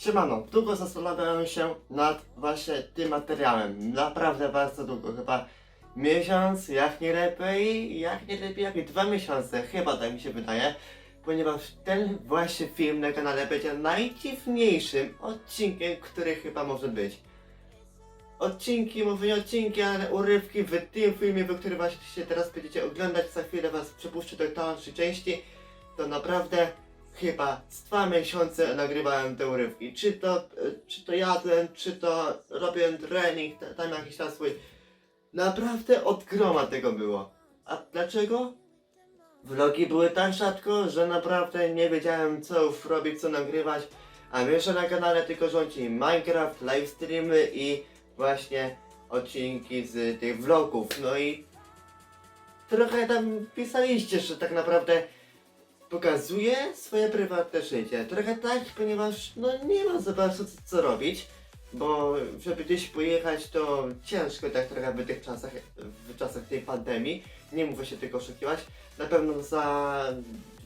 Siemano, długo zastanawiałem się nad właśnie tym materiałem. Naprawdę bardzo długo, chyba miesiąc, jak nie lepiej, jak nie lepiej, jak i dwa miesiące, chyba tak mi się wydaje. Ponieważ ten właśnie film na kanale będzie najdziwniejszym odcinkiem, który chyba może być. Odcinki, może nie odcinki, ale urywki w tym filmie, w którym właśnie teraz będziecie oglądać, za chwilę was przepuszczę do dalszej części, to naprawdę chyba z dwa miesiące nagrywałem te urywki. Czy to, e, czy to jadłem, czy to robiłem trening, ta- tam jakiś tam swój. Naprawdę od groma tego było. A dlaczego? Vlogi były tak rzadko, że naprawdę nie wiedziałem co już robić, co nagrywać. A że na kanale tylko rządzi Minecraft, livestreamy i właśnie odcinki z tych vlogów. No i trochę tam pisaliście, że tak naprawdę pokazuje swoje prywatne życie. Trochę tak, ponieważ no nie ma za bardzo co, co robić, bo żeby gdzieś pojechać to ciężko tak trochę w tych czasach, w czasach tej pandemii. Nie mówię się tylko oszukiwać. Na pewno za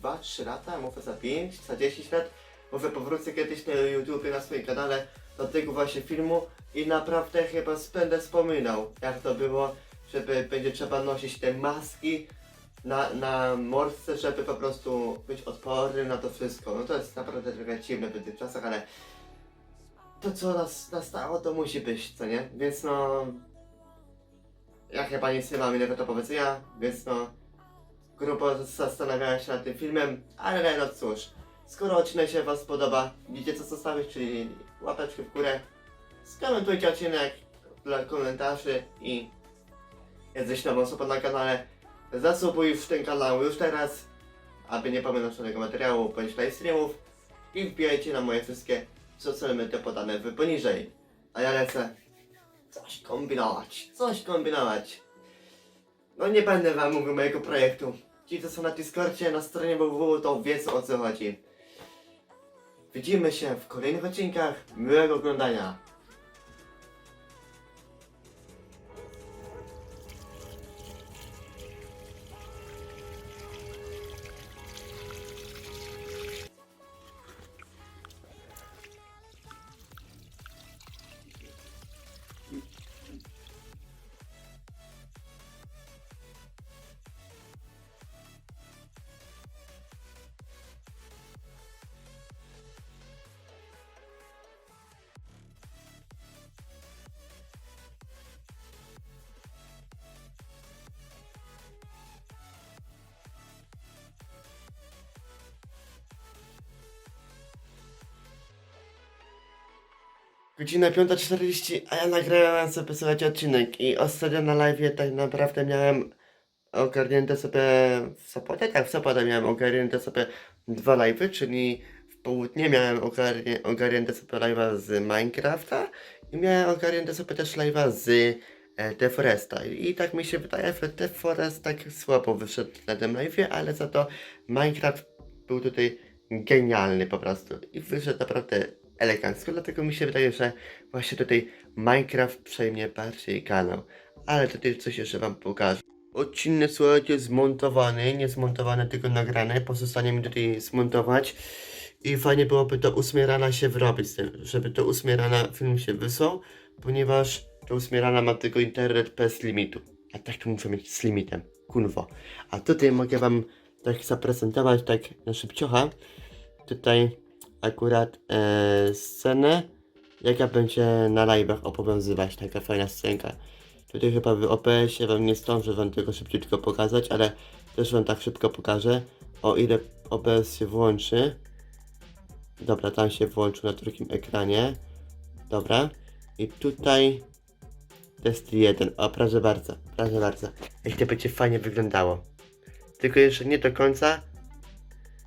2-3 lata, może za 5, za 10 lat, może powrócę kiedyś na YouTube na swoim kanale do tego właśnie filmu i naprawdę chyba będę wspominał jak to było, żeby będzie trzeba nosić te maski na, na mordce, żeby po prostu być odporny na to wszystko. No to jest naprawdę trochę dziwne w tych czasach, ale to co nas nastało, to musi być, co nie? Więc no... Ja chyba nic nie mam innego do powiedzenia, więc no... Grubo zastanawiałem się nad tym filmem, ale no cóż. Skoro odcinek się wam spodoba, wiecie co zostawić, czyli łapeczkę w górę, skomentujcie odcinek dla komentarzy i jesteś nową osobą na kanale, zasubuj w ten kanał już teraz, aby nie pominąć żadnego materiału bądź live streamów i wbijajcie na moje wszystkie socialne media podane w poniżej. A ja lecę coś kombinować, coś kombinować. No nie będę wam mówił mojego projektu. Ci, co są na Discordzie, na stronie www, to wiedzą o co chodzi. Widzimy się w kolejnych odcinkach. Miłego oglądania. Godzina 5.40, a ja nagrałem sobie słuchajcie odcinek. I ostatnio na live tak naprawdę miałem ogarnięte sobie w sobotę, tak w sobotę miałem ogarnięte sobie dwa live'y, czyli w południe miałem ogarnie, ogarnięte sobie live'a z Minecrafta i miałem ogarnięte sobie też live'a z e, The Foresta. I tak mi się wydaje, że The Forest tak słabo wyszedł na tym live'ie, ale za to Minecraft był tutaj genialny po prostu. I wyszedł naprawdę elegancko, dlatego mi się wydaje, że właśnie tutaj Minecraft przejmie bardziej kanał. Ale tutaj coś jeszcze wam pokażę. Odcinek słuchajcie zmontowany, nie zmontowany, tylko nagrane. Pozostanie mi tutaj zmontować. I fajnie byłoby do 8 rana się wyrobić z tym, żeby do 8 rana film się wysłał, ponieważ do 8 rana ma tylko internet bez limitu. A tak to muszę mieć z limitem. Kunwo. A tutaj mogę wam tak zaprezentować tak na szybciocha. Tutaj akurat e, scenę, jaka będzie na live'ach obowiązywać, taka fajna scenka. Tutaj chyba w OPS-ie wam nie zdążę wam tego szybciutko pokazać, ale też wam tak szybko pokażę, o ile OBS się włączy. Dobra, tam się włączył na drugim ekranie. Dobra. I tutaj test jeden. O, proszę bardzo, proszę bardzo. Jak to będzie fajnie wyglądało. Tylko jeszcze nie do końca,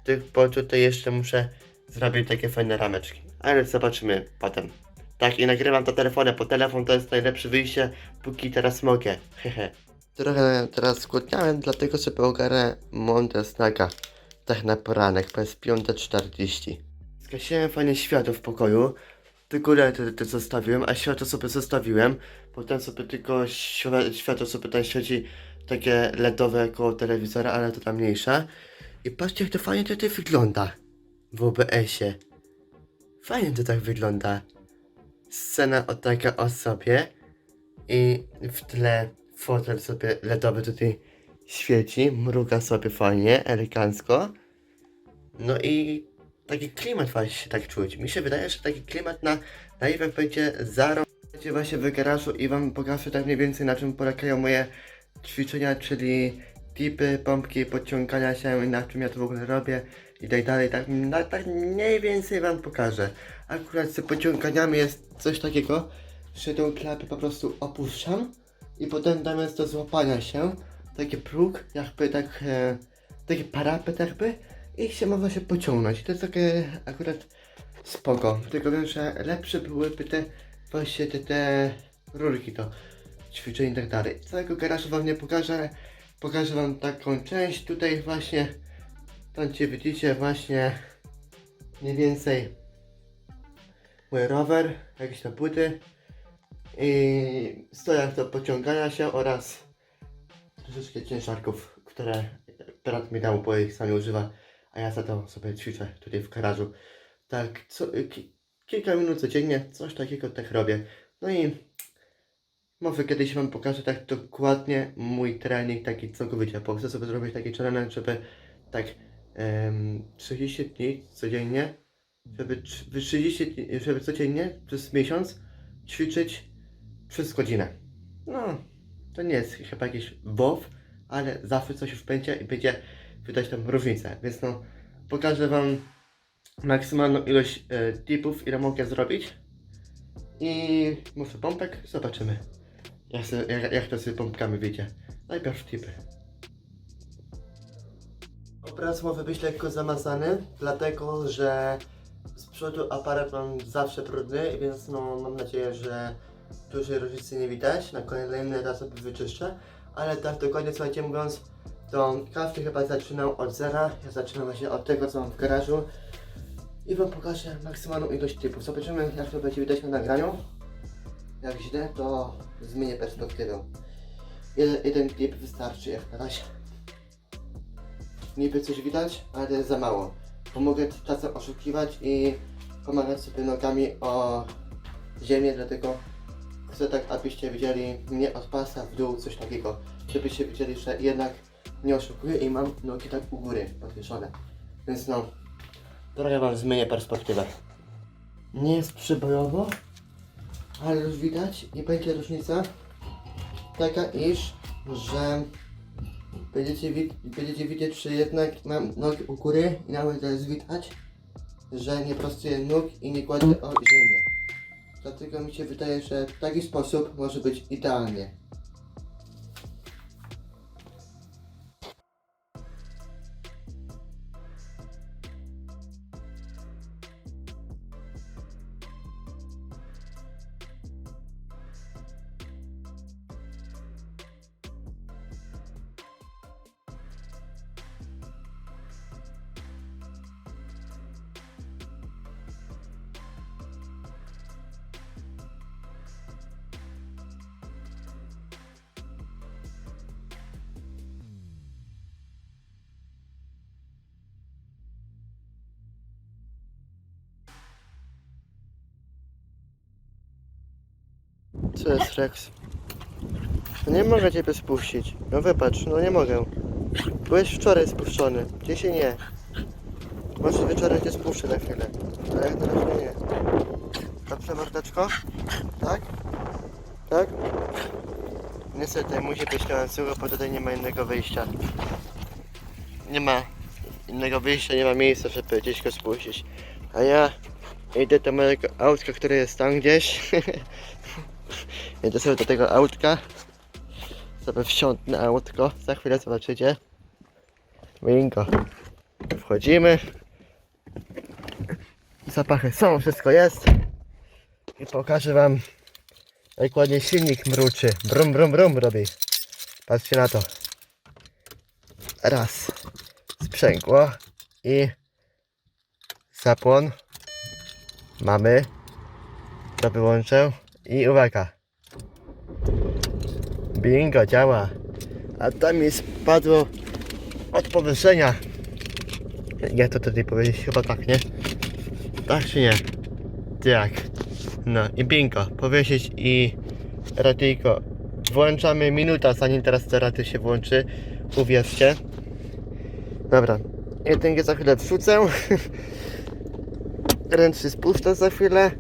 tylko tutaj jeszcze muszę zrobić takie fajne rameczki. Ale zobaczymy potem. Tak, i nagrywam to telefonem, bo telefon to jest najlepsze wyjście, póki teraz mogę. Hehe. Trochę teraz skłodniałem, dlatego sobie ogarnę montę snaga. Tak na poranek, bo jest 5.40. Zgasiłem fajnie światło w pokoju. Tylko ledy to zostawiłem, a światło sobie zostawiłem. Potem sobie tylko światło sobie tam świeci takie LEDowe koło telewizora, ale to tam mniejsza. I patrzcie jak to fajnie tutaj wygląda w OBS-ie. Fajnie to tak wygląda. Scena o takiej osobie i w tle fotel sobie LEDowy tutaj świeci, mruga sobie fajnie, elegancko. No i taki klimat właśnie się tak czuć. Mi się wydaje, że taki klimat na live będzie zaro... Będzie właśnie w garażu i wam pokażę tak mniej więcej na czym polegają moje ćwiczenia, czyli tipy, pompki, podciągania się i na czym ja to w ogóle robię i tak dalej, tak, tak mniej więcej wam pokażę. Akurat z pociąganiami jest coś takiego, że tą klapę po prostu opuszczam i potem zamiast do złapania się, taki próg, jakby tak, e, taki parapet jakby i się można się pociągnąć. To jest takie akurat spoko, tylko wiem, że lepsze byłyby te właśnie te, te rurki to ćwiczeń i tak dalej. Całego garażu wam nie pokażę, ale pokażę wam taką część tutaj właśnie, tam gdzie widzicie właśnie mniej więcej mój rower, jakieś tam płyty i stojak do pociągania się oraz troszeczkę ciężarków, które brat mi dał, bo ich sam nie używa, a ja za to sobie ćwiczę tutaj w garażu. Tak, co, ki, kilka minut codziennie, coś takiego tak robię. No i może kiedyś wam pokażę tak dokładnie mój trening taki całkowicie, bo chcę sobie zrobić taki challenge, żeby tak 30 dni codziennie, żeby trz- wy 30 dni, żeby codziennie przez miesiąc ćwiczyć przez godzinę. No, to nie jest chyba jakiś WOW, ale zawsze coś już będzie i będzie widać tam różnicę, więc no pokażę wam maksymalną ilość e, tipów, ile mogę zrobić i może pompek, zobaczymy jak, jak, jak to z pompkami wyjdzie. Najpierw tipy. Obraz może być lekko zamazany, dlatego że z przodu aparat mam zawsze brudny, więc no mam nadzieję, że dużej różnicy nie widać. Na kolejny raz sobie wyczyszczę, ale tak dokładnie słuchajcie mówiąc, to każdy chyba zaczynał od zera. Ja zaczynam właśnie od tego, co mam w garażu i wam pokażę maksymalną ilość typów. Zobaczymy, jak to będzie widać na nagraniu. Jak źle, to zmienię perspektywę. Jeden, jeden tip wystarczy jak na razie. Niby coś widać, ale to jest za mało. Bo mogę czasem oszukiwać i pomagać sobie nogami o ziemię, dlatego chcę tak, abyście widzieli mnie od pasa w dół, coś takiego. Żebyście widzieli, że jednak nie oszukuję i mam nogi tak u góry podwieszone. Więc no, trochę wam zmienię perspektywę. Nie jest przybojowo, ale już widać i będzie różnica taka, iż, że będziecie, wi- będziecie widzieć, że jednak mam nogi u góry i nawet to widać, że nie prostuję nóg i nie kładę o ziemię. Dlatego mi się wydaje, że taki sposób może być idealnie. Co jest Rex? No nie mogę ciebie spuścić. No wybacz, no nie mogę. Byłeś wczoraj spuszczony, dzisiaj nie. Może wieczorem cię spuszczę na chwilę. Ale jak na razie nie. Dobrze mordeczko? Tak? Tak? Niestety musi być na łańcuchu, bo tutaj nie ma innego wyjścia. Nie ma innego wyjścia, nie ma miejsca, żeby gdzieś go spuścić. A ja idę do mojego autka, które jest tam gdzieś. Idę sobie do tego autka. Sobie wsiądę autko. Za chwilę zobaczycie. Bingo. Wchodzimy. Zapachy są, wszystko jest. I pokażę wam jak ładnie silnik mruczy. Brum brum brum robi. Patrzcie na to. Raz. Sprzęgło. I zapłon. Mamy. To wyłączę. I uwaga. Bingo, działa. A tam mi spadło od powyższenia. Jak to tutaj powiedzieć? Chyba tak, nie? Tak czy nie? Tak. No i bingo, powiesić i radyjko. Włączamy minuta, zanim teraz to rady się włączy. Uwierzcie. Dobra. Jedynkę za chwilę wrzucę. Ręczny spuszcza za chwilę.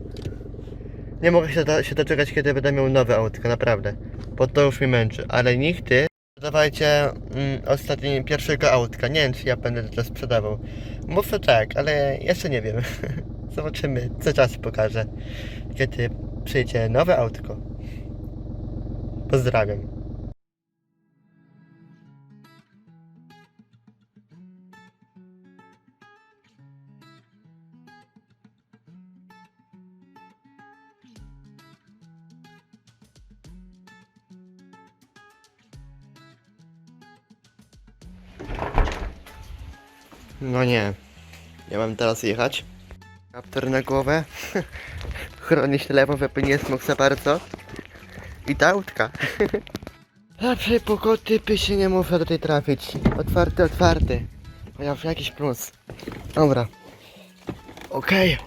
Nie mogę się, do, się doczekać, kiedy będę miał nowe autko, naprawdę. Bo to już mnie męczy. Ale nigdy dawajcie mm, ostatni pierwszego autka. Nie wiem, czy ja będę to sprzedawał. Muszę tak, ale jeszcze nie wiem. Zobaczymy, co czas pokaże, kiedy przyjdzie nowe autko. Pozdrawiam. No nie. Ja mam teraz jechać. Kaptur na głowę. Chronić telefon, żeby nie smok za bardzo. I ta autka. Lepszej pokoty by się nie muszę tutaj trafić. Otwarty, otwarty. Chociaż jakiś plus. Dobra. Okej.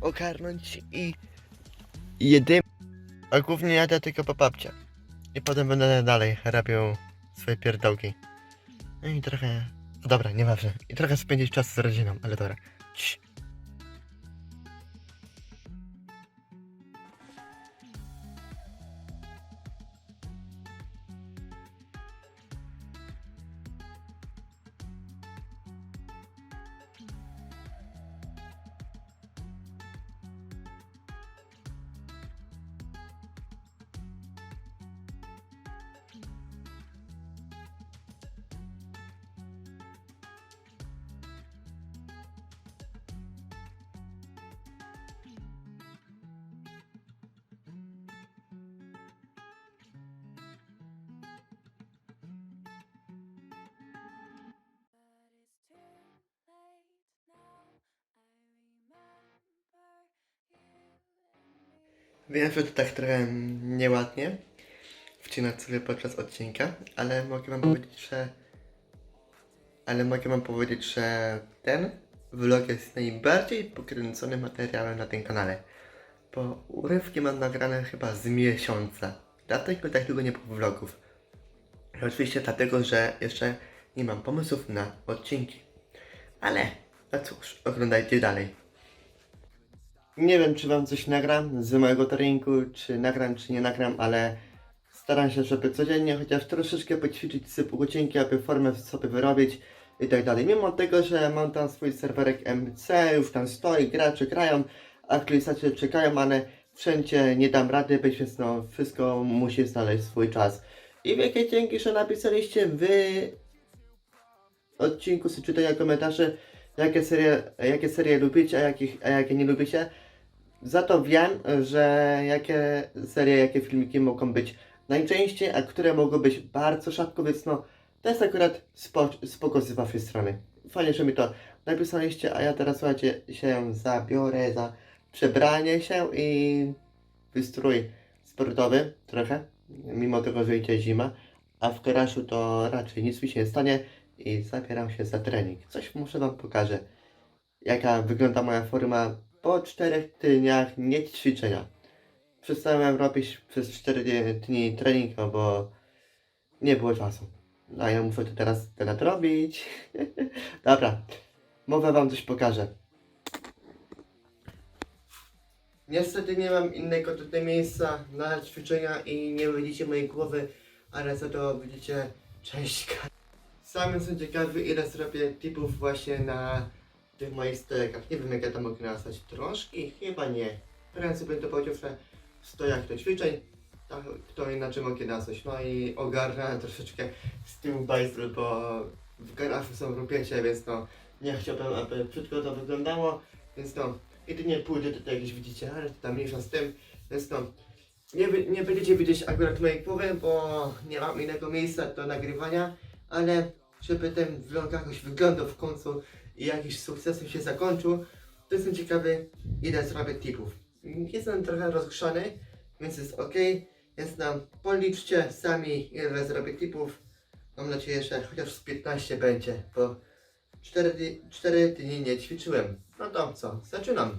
Ogarnąć i... Jedym. A głównie jadę tylko po babcie. I potem będę dalej robił swoje pierdołki. No i trochę... Dobra, nieważne. I trochę spędzić czas z rodziną, ale dobra. Cii. Wiem, że to tak trochę nieładnie wcinać sobie podczas odcinka, ale mogę wam powiedzieć, że... Ale mogę wam powiedzieć, że ten vlog jest najbardziej pokręconym materiałem na tym kanale. Bo urywki mam nagrane chyba z miesiąca. Dlatego tak długo nie było vlogów. Oczywiście dlatego, że jeszcze nie mam pomysłów na odcinki. Ale, no cóż, oglądajcie dalej. Nie wiem, czy wam coś nagram z mojego treningu, czy nagram, czy nie nagram, ale staram się, żeby codziennie chociaż troszeczkę poćwiczyć sobie godzinki, aby formę sobie wyrobić i tak dalej. Mimo tego, że mam tam swój serwerek MC, już tam stoi, gracze grają, aktualizacje czekają, ale wszędzie nie dam rady być, więc no wszystko musi znaleźć swój czas. I wielkie dzięki, że napisaliście wy odcinku, czy czytania komentarzy, jakie serie, jakie serie lubicie, a, jakich, a jakie nie lubicie. Za to wiem, że jakie serie, jakie filmiki mogą być najczęściej, a które mogą być bardzo rzadko, więc no to jest akurat spo, spoko z waszej strony. Fajnie, że mi to napisaliście, a ja teraz słuchajcie, się zabiorę za przebranie się i wystrój sportowy trochę, mimo tego, że idzie zima, a w garażu to raczej nic mi się nie stanie i zabieram się za trening. Coś muszę wam pokażę, jaka wygląda moja forma po czterech dniach nie ćwiczenia. Przestałem robić przez 4 dni trening, no bo nie było czasu. A ja muszę to teraz teraz robić. Dobra, może wam coś pokażę. Niestety nie mam innego tutaj miejsca na ćwiczenia i nie widzicie mojej głowy, ale za to widzicie część Sam jestem ciekawy ile zrobię tipów właśnie na tych moich stojakach. Nie wiem jak ja tam mogę nazwać. Troszki? Chyba nie. Prędzej to powiedział, że w stojach do ćwiczeń. Tak, kto inaczej mogę nazwać. No i ogarnąłem troszeczkę z tym bajzel, bo w garażu są rupiecie, więc no nie chciałbym, aby brzydko to wyglądało. Więc no, jedynie pójdę tutaj jakieś widzicie, ale to tam mniejsza z tym. Więc no, nie, nie będziecie widzieć akurat mojej głowy, bo nie mam innego miejsca do nagrywania, ale żeby ten vlog jakoś wyglądał w końcu i jakiś sukcesem się zakończył, to jestem ciekawy ile zrobię tipów. Jestem trochę rozgrzany, więc jest ok, więc nam policzcie sami ile zrobię tipów. Mam nadzieję, że chociaż z 15 będzie, bo 4, dni- 4 dni nie ćwiczyłem. No to co, zaczynam.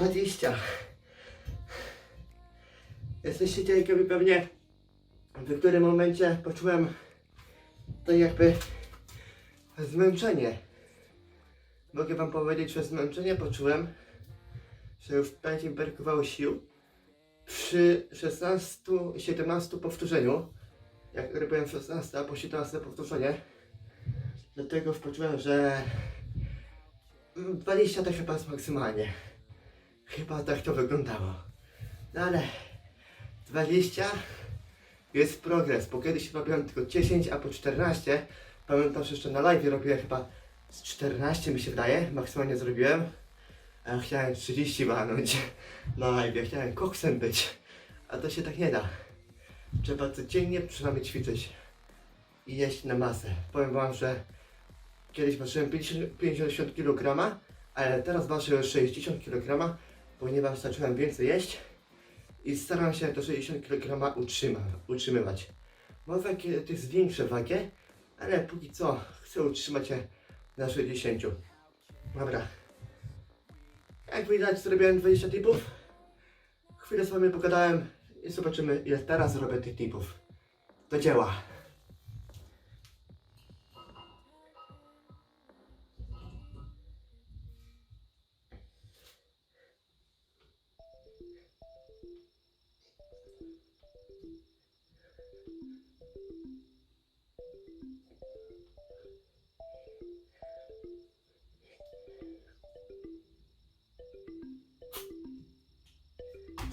20. Jesteście ciekawi pewnie, w którym momencie poczułem to jakby zmęczenie. Mogę wam powiedzieć, że zmęczenie poczułem, że już będzie brakowało sił przy 16-17 powtórzeniu. Jak robiłem 16, a po 17 powtórzenie, dlatego poczułem, że 20 to chyba jest maksymalnie. Chyba tak to wyglądało. No ale 20 jest progres, bo kiedyś robiłem tylko 10, a po 14. Pamiętam, że jeszcze na live robiłem chyba z 14 mi się wydaje, maksymalnie zrobiłem. A chciałem 30 walnąć na live, chciałem koksem być. A to się tak nie da. Trzeba codziennie przynajmniej ćwiczyć i jeść na masę. Powiem wam, że kiedyś ważyłem 50 50 kg, ale teraz już 60 kg, ponieważ zacząłem więcej jeść i staram się to 60 kg utrzyma, utrzymywać. Może kiedyś zwiększę wagę, ale póki co chcę utrzymać się na 60. Dobra. Jak widać zrobiłem 20 tipów. Chwilę z wami pogadałem i zobaczymy ile teraz zrobię tych tipów. Do dzieła.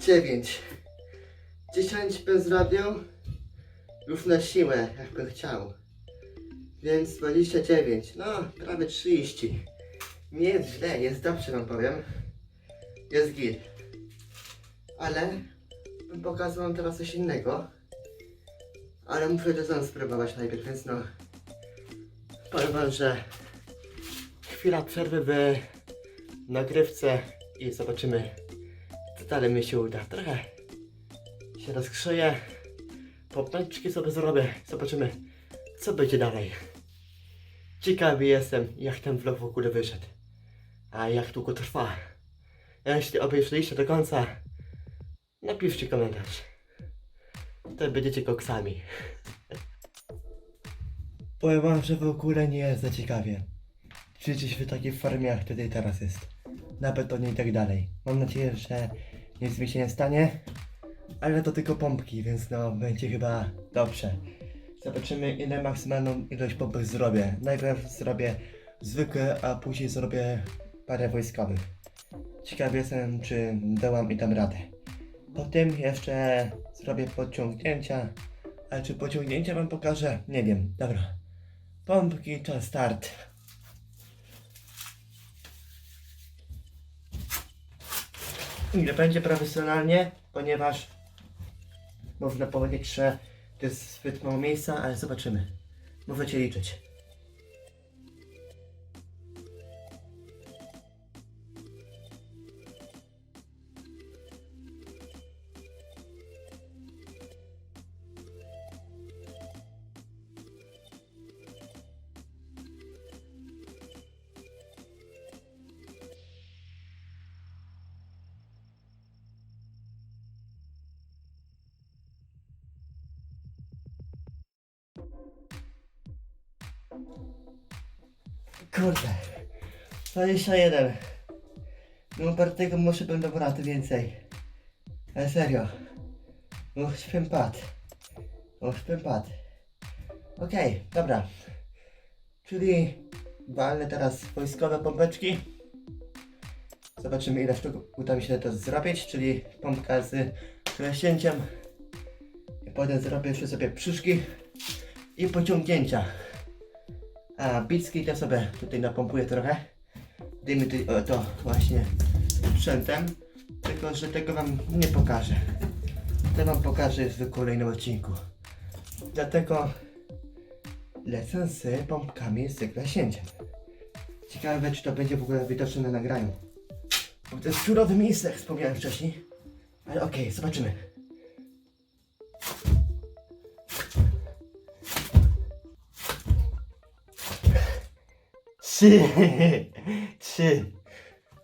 Dziewięć. Dziesięć zrobił już na siłę, jakbym chciał. Więc 29, no prawie 30. Nie jest źle, jest dobrze wam powiem. Jest git. Ale pokazał wam teraz coś innego. Ale muszę to sam spróbować najpierw, więc no. Powiem wam, że chwila przerwy w nagrywce i zobaczymy to dalej mi się uda. Trochę się rozkrzyję. Popęczki sobie zrobię. Zobaczymy, co będzie dalej. Ciekawy jestem, jak ten vlog w ogóle wyszedł. A jak długo trwa. Jeśli obejrzeliście do końca, napiszcie komentarz. To będziecie koksami. Powiem wam, że w ogóle nie jest za ciekawie. Życzyć w takiej formie, jak tutaj teraz jest. Na betonie i tak dalej. Mam nadzieję, że nic mi się nie stanie. Ale to tylko pompki, więc no będzie chyba dobrze. Zobaczymy ile maksymalną ilość pompek zrobię. Najpierw zrobię zwykłe, a później zrobię parę wojskowych. Ciekawy jestem, czy dałam i dam radę. Potem jeszcze zrobię podciągnięcia. Ale czy pociągnięcia wam pokażę? Nie wiem. Dobra. Pompki, czas start. Nie będzie profesjonalnie, ponieważ można powiedzieć, że to jest zbyt mało miejsca, ale zobaczymy. Możecie liczyć. Kurde. 21. No partego może będą wraty więcej. Ale serio. Już bym padł. Już bym padł. Okej, dobra. Czyli walnę teraz wojskowe pompeczki. Zobaczymy ile sztuk uda mi się to zrobić, czyli pompka z klesięciem. I potem zrobię jeszcze sobie przyszki i pociągnięcia. A bicki to sobie tutaj napompuję trochę. Dymy to właśnie sprzętem. Tylko, że tego wam nie pokażę. To wam pokażę w kolejnym odcinku. Dlatego lecę z pompkami z klasięciem. Ciekawe, czy to będzie w ogóle widoczne na nagraniu. Bo to jest surowe miejsce, jak wspomniałem wcześniej. Ale okej, zobaczymy. Trzy. Trzy.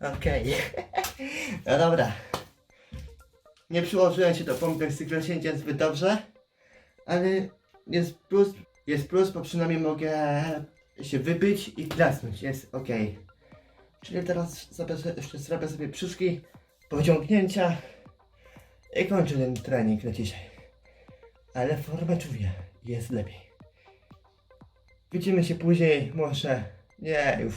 Okej. No dobra. Nie przyłożyłem się do pompy z cyklośnięciem zbyt dobrze, ale jest plus, jest plus, bo przynajmniej mogę się wypić i klasnąć, jest ok. Czyli teraz sobie, jeszcze zrobię sobie przyszki, pociągnięcia i kończę ten trening na dzisiaj. Ale formę czuję, jest lepiej. Widzimy się później, może, nie już,